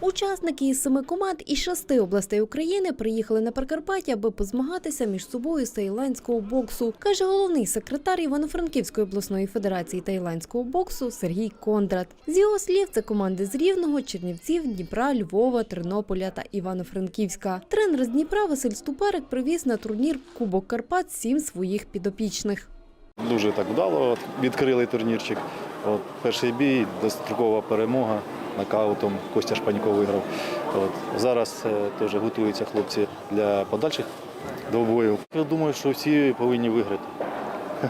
Учасники із семи команд із шести областей України приїхали на Прикарпаття, аби позмагатися між собою з таїландського боксу, каже головний секретар Івано-Франківської обласної федерації таїландського боксу Сергій Кондрат. З його слів, це команди з Рівного, Чернівців, Дніпра, Львова, Тернополя та Івано-Франківська. Тренер з Дніпра Василь Ступерик привіз на турнір Кубок Карпат сім своїх підопічних. Дуже так вдало відкрили турнірчик. От, перший бій, дострокова перемога нокаутом Костя Шпанько виграв. От, зараз е, теж готуються хлопці для подальших двобоїв. Я думаю, що всі повинні виграти.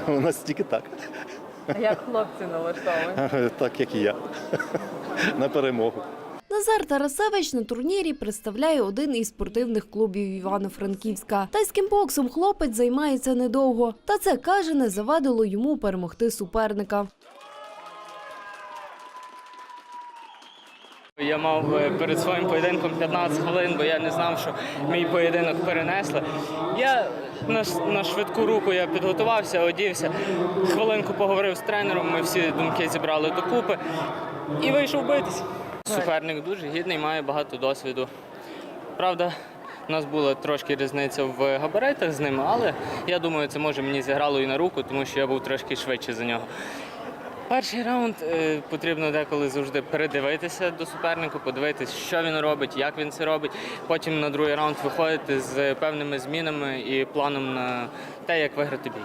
У нас тільки так, Як хлопці налаштовані? так як і я. На перемогу. Назар Тарасевич на турнірі представляє один із спортивних клубів Івано-Франківська. Тайським боксом хлопець займається недовго. Та це каже, не завадило йому перемогти суперника. Я мав е, перед своїм поєдинком 15 хвилин, бо я не знав, що мій поєдинок перенесли. Я на, на швидку руку я підготувався, одівся, хвилинку поговорив з тренером, ми всі думки зібрали докупи і вийшов битись. Суперник дуже гідний, має багато досвіду. Правда, у нас була трошки різниця в габаритах з ним, але я думаю, це може мені зіграло і на руку, тому що я був трошки швидше за нього. Перший раунд е, потрібно деколи завжди передивитися до суперника, подивитися, що він робить, як він це робить. Потім на другий раунд виходити з певними змінами і планом на те, як виграти бій.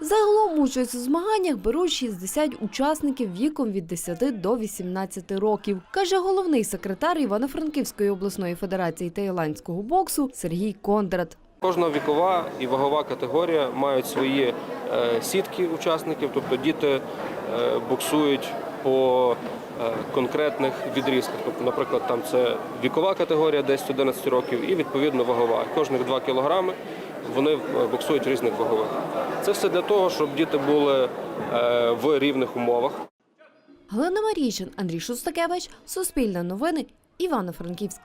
Загалом участь у змаганнях беруть 60 учасників віком від 10 до 18 років, каже головний секретар Івано-Франківської обласної федерації таїландського боксу Сергій Кондрат. Кожна вікова і вагова категорія мають свої е, сітки учасників, тобто діти е, боксують по е, конкретних відрізках. Тобто, наприклад, там це вікова категорія 10-11 років і відповідно вагова. Кожних 2 кілограми вони боксують різних вагових. Це все для того, щоб діти були в рівних умовах. Галина Марійчин, Андрій Шустакевич, Суспільне новини, Івано-Франківськ.